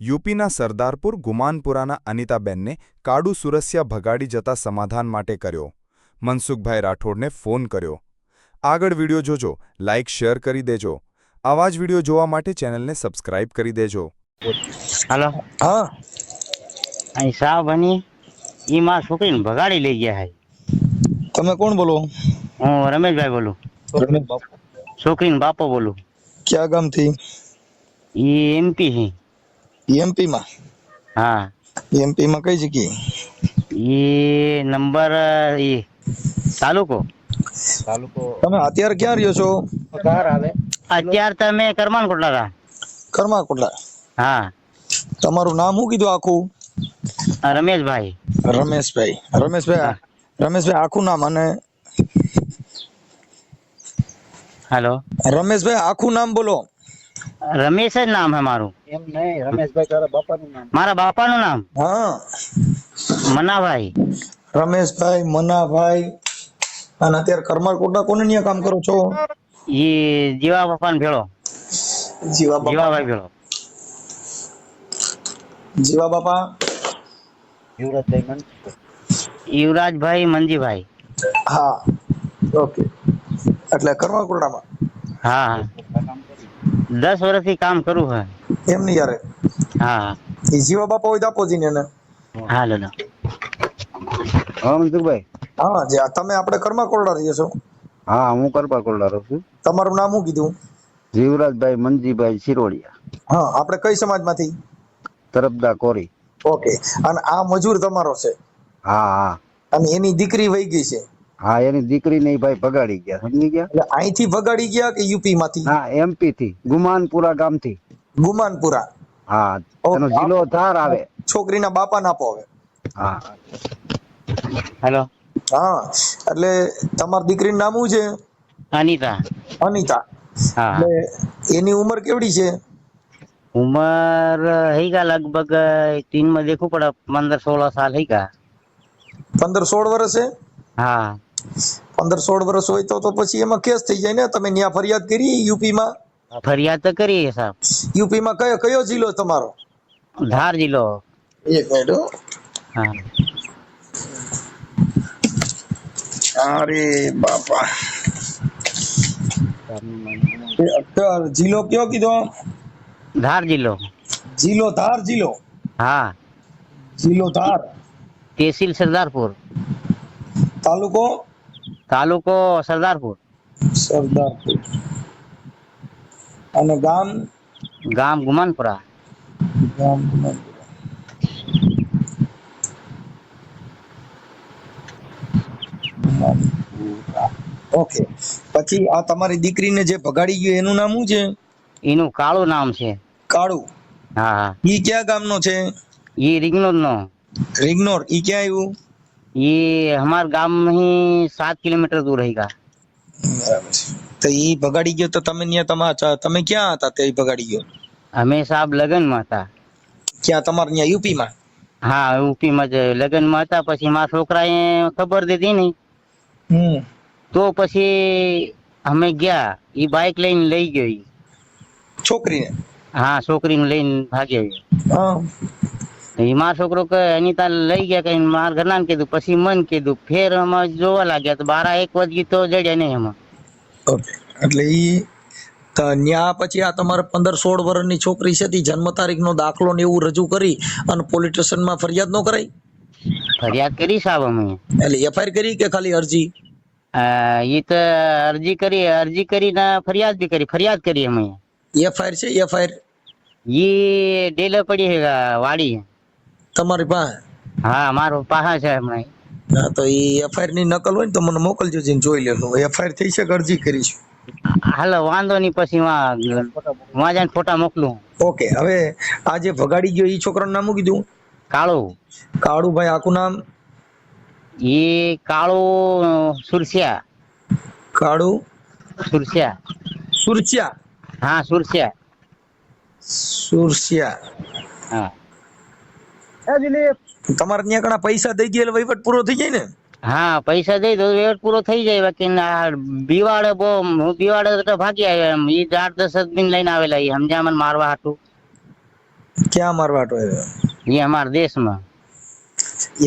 યુપીના સરદારપુર ગુમાનપુરાના અનિતાબેનને કાડુ સુરસિયા ભગાડી જતા સમાધાન માટે કર્યો. મનસુખભાઈ રાઠોડને ફોન કર્યો. આગળ વિડિયો જોજો લાઇક શેર કરી દેજો. આવા જ વિડિયો જોવા માટે ચેનલને સબસ્ક્રાઇબ કરી દેજો. હાલો. હા. અહીં સાહ બની ઈ માં છોકરીને ભગાડી લઈ ગયા હે. તમે કોણ બોલો? હું રમેશભાઈ બોલું. છોકરીને બાપો બોલું. ક્યાં ગામથી? ઈ એમપી છે એમપી માં? હા. એમપી માં કઈ જગ્યાએ? એ નંબર એ તાલુકો. તમે અત્યારે ક્યાં રહ્યો છો? અત્યાર તમે કરમાન કોટલા હતા કરમાકોટલા હા. તમારું નામ શું કીધું આખું? આ રમેશભાઈ. રમેશભાઈ. રમેશભાઈ રમેશભાઈ આખું નામ અને? હાલો. રમેશભાઈ આખું નામ બોલો. રમેશ જ નામ હે મારું. મારા બાપાનું નામ? હા. મનાભાઈ. રમેશભાઈ મનાભાઈ અને અત્યારે કરમરકોટના કોને ત્યાં કામ કરો છો? ઈ જીવા બાપાનો ભેળો. જીવા બાપા. જીવાભાઈ ભેળો. જીવા બાપા. યુવરાજભાઈ મંજીભાઈ. હા. ઓકે. એટલે કરમાકોટલામાં હા હા. દસ વર્ષથી કામ કરું હે. એમ નહીં યારે. હા. એ જીવા બાપા હોય તો આપો જીને ને હા લો હા મનસુખભાઈ. હા જે તમે આપણે કરમાકોટલા રહીએ છો. હા હું કરપા કોરડા રહું છું. તમારું નામ શું કીધું? જીવરાજભાઈ મનજીભાઈ શિરોડિયા હા આપણે કઈ સમાજમાંથી? તરફદા કોરી. ઓકે. અને આ મજૂર તમારો છે. હા હા. અને એની દીકરી વહી ગઈ છે. હા એની દીકરી એ ભાઈ ભગાડી ગયા સમજી ગયા? અહીંથી ભગાડી ગયા કે યુપી માંથી હા એમપી થી ગુમાનપુરા ગામથી. ગુમાનપુરા? હા એનો જિલ્લો ધાર આવે. છોકરીના બાપા ના હવે. હા. હેલો હા એટલે તમારી દીકરીનું નામ શું છે? અનિતા. અનિતા. એટલે એની ઉંમર કેવડી છે? ઉંમર હઈ ગયા લગભગ તીનમાં દેખું પડે પંદર સોળ સાલ હઈ ગયા પંદર સોળ વર્ષ? છે હા. પંદર સોળ વર્ષ હોય તો તો પછી એમાં કેસ થઈ જાય ને? તમે ત્યાં ફરિયાદ કરી યુપી માં ફરિયાદ તો કરી સાહેબ. યુપી માં કયો કયો જિલ્લો તમારો? ધાર જિલ્લો. એક મિનિટ હા. અરે બાપા. અત્યાર જિલ્લો કયો કીધો? ધાર જિલ્લો. જિલ્લો ધાર જિલ્લો? હા. જિલ્લો ધાર. તહેસીલ સરદારપુર. તાલુકો? તાલુકો સરદારપુર. સરદારપુર. અને ગામ? ગામ ગુમાનપુરા. ગામ ગુમાનપુરા. ઓકે. પછી આ તમારી દીકરીને જે ભગાડી ગયો એનું નામ શું છે? એનું કાળું નામ છે. કાળુ? હા હા. ઈ કયા ગામનો છે? ઈ રિગ્નોર નો રિગ્નોર ઈ ક્યાં આવ્યું ये हमारे गांव में ही सात किलोमीटर दूर रहेगा બરાબર છે. તો ઈ ભગાડી ગયો તો તમે ત્યાં તમારા તમે ક્યાં હતા તે ઈ ભગાડી ગયો અમે સાહેબ લગ્ન માં હતા ક્યાં તમારે ત્યાં યુપી માં હા યુપી માં જ લગ્ન માં હતા પછી મારા છોકરાએ ખબર દીધી નહીં હમ તો પછી અમે ગયા ઈ બાઇક લઈને લઈ ગયો ઈ. છોકરીને હા છોકરીને લઈને ભાગ્યો ઈ. હા ઈ મારો છોકરો કે એની તાર લઈ ગયા કઈ મારા ઘરના ને કીધું પછી મન કીધું ફેર અમે જોવા લાગ્યા તો બારા એક વાગી તો જડ્યા નહીં એમાં એટલે ઈ ત્યાં ન્યા પછી આ તમારે પંદર સોળ વર્ષની છોકરી છે તી જન્મ તારીખનો દાખલો ને એવું રજૂ કરી અને પોલીસ સ્ટેશનમાં ફરિયાદ ન કરાઈ? ફરિયાદ કરી સાહેબ અમે. એટલે એફઆઈઆર કરી કે ખાલી અરજી? ઈ તો અરજી કરી અરજી કરીને ફરિયાદ બી કરી ફરિયાદ કરી અમે. એફઆઈઆર છે એફઆઈઆર? ઈ ડેલે પડી છે વાડી. તમારી પાસે? હા મારો પાસે છે હમણાં હા તો એ એફઆઈઆરની નકલ હોય ને તો મને મોકલજો જઈને જોઈ લેજો. એફઆઈઆર થઈ છે કે અરજી કરીશું હાલો વાંધો નહીં પછી વાં જઈને ફોટા મોકલું. ઓકે હવે આ જે ભગાડી ગયો એ છોકરાનું નામ શું કીધું? કાળું. કાળુભાઈ આખું નામ? એ કાળું સુરસિયા. કાળુ? સુરસિયા. સુરસિયા? હા સુરસિયા. સુરસિયા. હા. તમારે ત્યાં ઘણા પૈસા દઈ દે એટલે વહીવટ પૂરો થઈ જાય ને? હા પૈસા દઈ દો વહીવટ પૂરો થઈ જાય. બાકી બિવાડે બહુ હું બિવાડે તો ભાગી આવ્યો એમ. એ આઠ દસ દિન લઈને આવેલા એ સમજ્યા મને મારવા હાટું. ક્યાં મારવા હાટું આવ્યો? એ અમારા દેશમાં.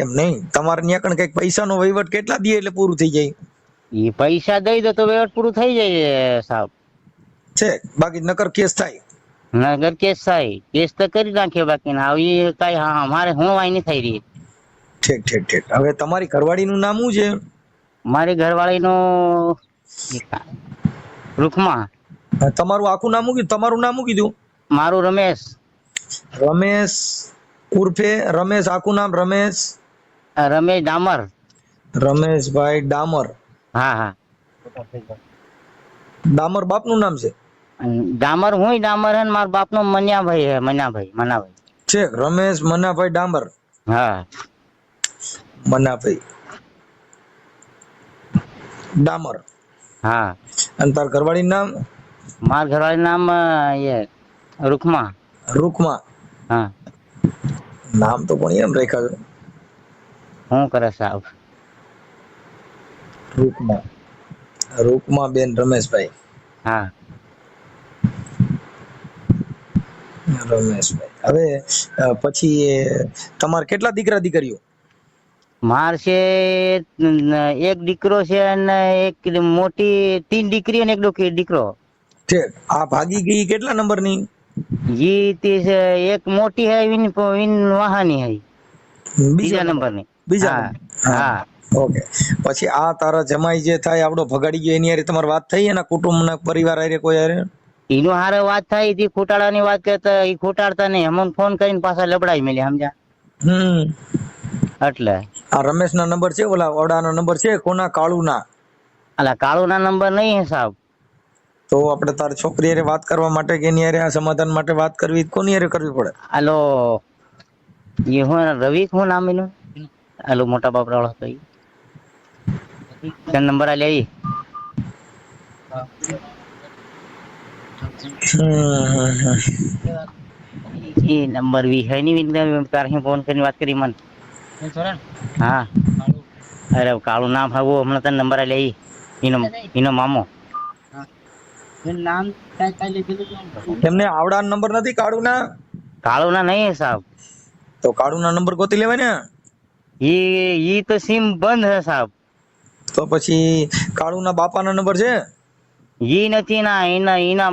એમ નહીં. તમારે ત્યાં કણ કંઈક પૈસાનો વહીવટ કેટલા દે એટલે પૂરું થઈ જાય? એ પૈસા દઈ દો તો વહીવટ પૂરું થઈ જાય સાહેબ. છે. બાકી નકર કેસ થાય. નગર કેસ થાય કેસ તો કરી નાખ્યો બાકી આવી કઈ હા અમારે હું વાય નહીં થઈ રહી. ઠીક ઠીક ઠીક. હવે તમારી ઘરવાળીનું નામ શું છે? મારી ઘરવાળીનો રૂખમાં. તમારું આખું નામ કીધું? તમારું નામ કીધું? મારું રમેશ. રમેશ ઉર્ફે રમેશ આખું નામ રમેશ? રમેશ ડામર. રમેશભાઈ ડામર. હા હા. ડામર બાપનું નામ છે? ડામર હું ડામર હે ને બાપ નો મન્યાભાઈ હે મન્યાભાઈ મનાભાઈ છે રમેશ મનાભાઈ ડામર. હા. મનાભાઈ ડામર. હા. અને તાર ઘરવાળી નામ? માર ઘરવાળી નામ એ રૂકમા રૂકમા હા. નામ તો પણ એમ રાખ્યા છે? શું કરે સાહેબ રૂકમા રૂકમા બેન રમેશભાઈ. હા. રમેશભાઈ હવે પછી તમારે કેટલા દીકરા દીકરીઓ? માર છે એક દીકરો છે અને એક મોટી તીન દીકરી અને એક દીકરો. ઠીક આ ભાગી ગઈ કેટલા નંબરની? જી તે છે એક મોટી હે વિન વિન વાહાની હે. બીજા નંબરની. બીજા હા હા. ઓકે. પછી આ તારા જમાઈ જે થાય આપડો ભગાડી ગયો એની હારે તમારી વાત થઈ એના કુટુંબના પરિવાર હારે કોઈ હારે? એનું હારે વાત થાય હતી ખોટાડાની વાત કરતા એ ખોટાડતા નહીં. અમને ફોન કરીને પાછા લબડાઈ મેલી સમજ્યા? હમ. એટલે. આ રમેશ ના નંબર છે ઓલા ઓડાનો નંબર છે કોના કાળુ ના અલા કાળુના નંબર નહીં હે સાહેબ. તો આપણે તાર છોકરી હારે વાત કરવા માટે કે એની હારે આ સમાધાન માટે વાત કરવી કોની હારે કરવી પડે? આલો એ હું રવિ હું નામ એનું? આલો મોટા બાપરા વાળો હતો ઈ. તેનો નંબર આ લે એ નંબર વી હે તારે ફોન કરીને વાત કરી મન. હા અરે કાળું નામ હાવો હમણાં તને નંબર આ લે એનો એનો મામો. એમને આવડા નંબર નથી કાળુના? કાળું ના નહીં સાહેબ. તો કાળુના નંબર ગોતી લેવાય ને? ઈ ઈ તો સિમ બંધ હે સાહેબ. તો પછી કાળુ ના બાપા નો નંબર છે? ઈ નથી ના એના એના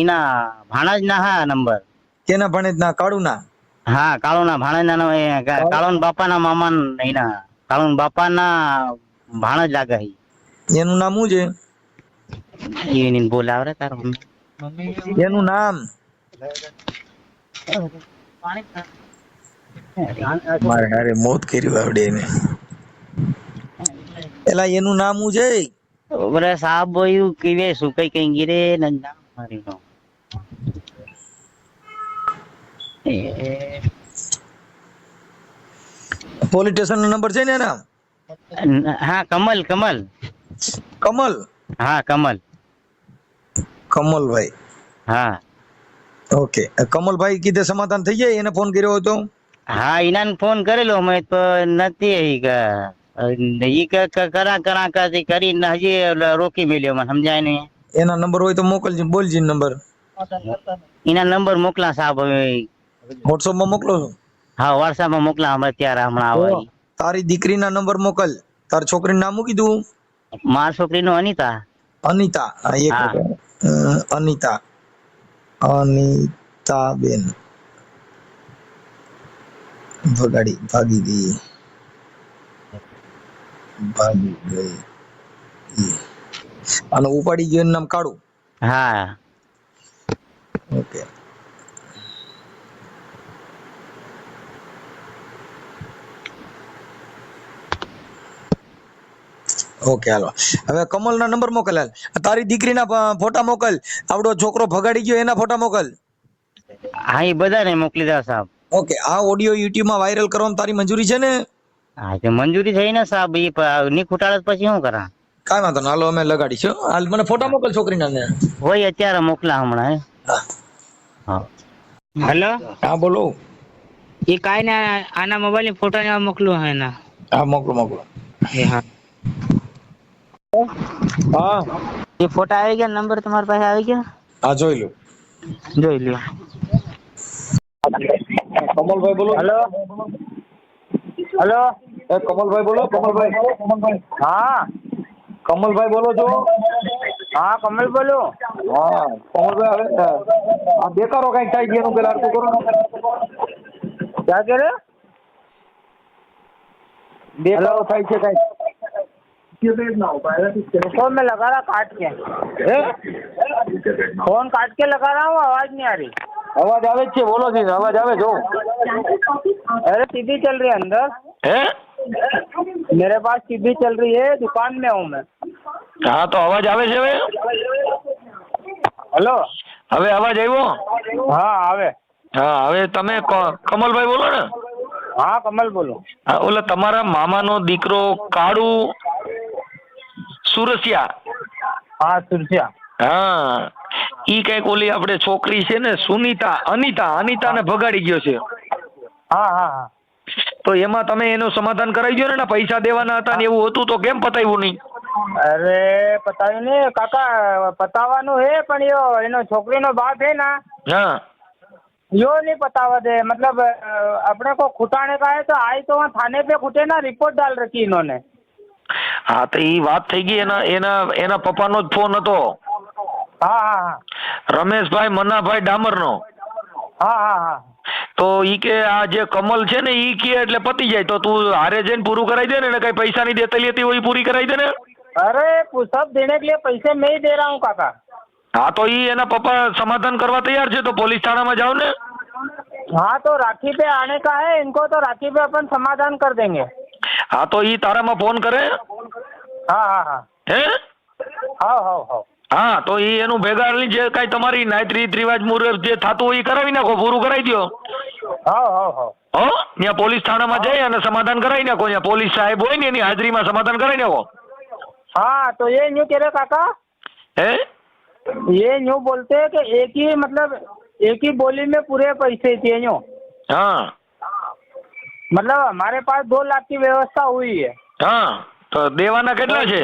એના ભાણજ ના હા નંબર કેના ભણેજના? કાળુના? હા કાળુના ભાણજ ના કાળુ? બાપા ના મામા એના કાળુ બાપા ના જ લાગે એનું નામ શું છે? એની બોલાવ રે તારો એનું નામ? મારે હારે મોત કર્યું આવડે એને. એલા એનું નામ શું છે? શું કઈ કઈ ગીરે નંદા મારી નો પોલીસ સ્ટેશન નો નંબર છે ને એના? હા કમલ કમલ. કમલ? હા કમલ. કમલભાઈ. હા. ઓકે. કમલભાઈ કીધે સમાધાન થઈ જાય? એને ફોન કર્યો હતો? હા ઈનાને ફોન કરેલો મેં તો નથી ઈ કરા કરા કરતી કરીને હજી રોકી મેલ્યો મને સમજાય નહીં? એના નંબર હોય તો મોકલજો બોલજી નંબર. એના નંબર મોકલા સાહેબ હવે. વોટ્સઅપમાં મોકલો હા WhatsApp માં મોકલા હમણાં અત્યારે હમણાં આવે તારી દીકરીના નંબર મોકલ. તાર છોકરીનું નામ મૂકી કીધું? માર છોકરીનો અનિતા. અનિતા. હા, એક અનિતા અનિતા. બેન ભગાડી ભાગી ગઈ. ભાગી ગઈ અને ઉપાડી ગયો નામ કાળું? હા. ઓકે. Okay hello. હવે કમલના નંબર મોકલ તારી દીકરીના ફોટા મોકલ. આવડો છોકરો ભગાડી ગયો એના ફોટા મોકલ. હા એ બધાને મોકલી દો સાહેબ. ઓકે આ ઓડિયો યુટ્યુબમાં વાયરલ કરવાની તારી મંજૂરી છે ને? હા તે મંજૂરી થઈ ને સાહેબ એ ની ખૂટાડે પછી શું કરા? કાંઈ વાંધો ના હાલો અમે લગાડીશું હાલ મને ફોટા મોકલ છોકરીના ને હોય અત્યારે મોકલા હમણાં હે. હા. હેલો? હા બોલો. એ કાઈ ને આના મોબાઈલની ફોટા ને મોકલું હે એના. હા મોકલો મોકલો. હા. હા. એ ફોટા આવી ગયા નંબર તમારી પાસે આવી ગયા? હા જોઈ લો. જોઈ લ્યો. કમલભાઈ બોલો. હેલો? હેલો? એ કમલભાઈ બોલો કમલભાઈ હા કમલભાઈ બોલો છો હા કમલ બોલું હા કમલભાઈ હવે અ, આ બેકારો કઈક થાય છે એનું પેલા અડધું કરો ને क्या कह रहे हो બેકારો થાય છે કઈક फोन में लगा रहा काट के હે फोन काट के लगा रहा हूँ आवाज नहीं आ रही અવાજ આવે જ છે બોલો છે અવાજ આવે જો अरे टीवी चल रही है अंदर હે मेरे पास टीवी चल रही है दुकान में हूँ मैं હા તો અવાજ આવે છે હવે हेलो હવે અવાજ આવ્યો हाँ आवे હા હવે તમે ક- કમલભાઈ બોલો ને हाँ कमल बोलो હા ઓલા તમારા મામાનો દીકરો કાળુ સુરસિયા हाँ सुरसिया હા ઈ કઈક ઓલી આપણે છોકરી છે ને સુનીતા અનિતા અનિતાને ભગાડી ગયો છે हाँ हाँ हाँ તો એમાં તમે એનું સમાધાન કરાવી દો ને પૈસા દેવાના હતા ને એવું હતું તો કેમ પતાવ્યું નહીં અરે પતાવ્યું ને કાકા પતાવવાનું હે પણ યો એનો છોકરીનો બાપ હે ના હા यो नहीं पतावा दे मतलब अ, अपने को खुटाने का है तो आई तो वहाँ थाने पे खुटे ना रिपोर्ट डाल रखी इन्होंने હા તો ઈ વાત થઈ ગઈ એના એના એના પપ્પાનો જ ફોન હતો हाँ हाँ हाँ રમેશભાઈ મનાભાઈ ડામરનો हाँ हाँ हाँ તો ઈ કે આ જે કમલ છે ને ઈ કે એટલે પતી જાય તો તું હારે જઈને પૂરું કરાવી દે ને એને કઈ પૈસા ની દેતી લેતી હોય ઈ પૂરી કરાવી દે ને अरे पु- सब देने के लिए पैसे मैं ही दे रहा हूँ काका હા તો ઈ એના પપ્પા સમાધાન કરવા તૈયાર છે તો પોલીસ થાણામાં જાઓ ને हाँ तो राखी पे आने का है इनको तो राखी पे अपन समाधान कर देंगे હા તો ઈ તારામાં ફોન કરે हाँ हाँ हाँ હે हाँ हाँ हाँ હા તો ઈ એનું ભેગા લઈને જે કાંઈ તમારી નાયત રીત રિવાજ મુજબ જે થતું હોય ઈ કરાવી નાખો પૂરું કરાવી દો हाँ हाँ हाँ હો ત્યાં પોલીસ થાણામાં જઈ અને સમાધાન કરાવી નાખો ત્યાં પોલીસ સાહેબ હોય ને એની હાજરીમાં સમાધાન કરાવી નાખો हाँ तो ये न्यू कह रहे काका હે ये न्यू बोलते हैं कि एक ही मतलब एक ही बोली में पूरे पैसे चाहिए न्यू હા मतलब हमारे पास दो लाख की व्यवस्था हुई है હા તો દેવાના કેટલા છે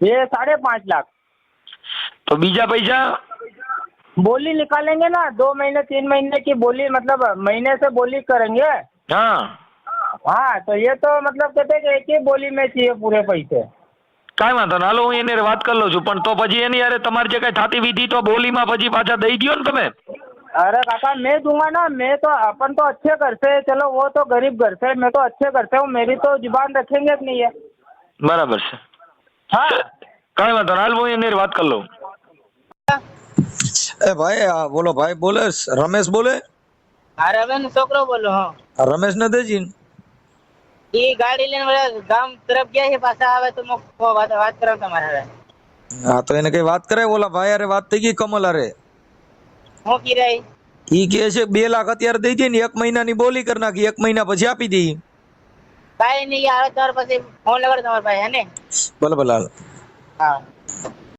ये साढ़े पाँच लाख તો બીજા પૈસા बोली निकालेंगे ना दो महीने तीन महीने की बोली मतलब महीने से बोली करेंगे હા हाँ तो ये तो मतलब कहते हैं कि एक ही बोली में चाहिए पूरे पैसे કાંઈ વાંધો ના હાલો હું એની હારે વાત કરી લઉં છું પણ તો પછી એની યારે તમારે જે કાંઈ થતી વિધિ તો બોલીમાં પછી પાછા દઈ દ્યો ને તમે अरे काका मैं दूंगा ना मैं तो अपन तो अच्छे घर से है, चलो वो तो गरीब घर से है, मैं तो अच्छे घर से हूँ मेरी तो जुबान रखेंगे कि नहीं है બરાબર છે हाँ કાંઈ વાંધો ના હાલ હું એની હારે વાત કરી લઉં એ ભાઈ આ બોલો ભાઈ બોલે રમેશ બોલે અરે હવે નો છોકરો બોલો હા આ રમેશ ને દેજી એ ગાડી લઈને વળ્યા ગામ તરફ ગયા છે પાછા આવે તો હું કો વાત વાત કરાવ તમારે હવે. હા તો એને કઈ વાત કરે ઓલા ભાઈ અરે વાત થઈ ગઈ કમલ અરે હું કિરાય ઈ કે છે બે લાખ અત્યારે દઈ દે ને એક મહિનાની બોલી કરી નાખી એક મહિના પછી આપી દઈ કાંઈ નહીં આવે તમારે પછી ફોન લગાડો તમારા પાસે હે ને? ભલે ભલે હાલ. હા.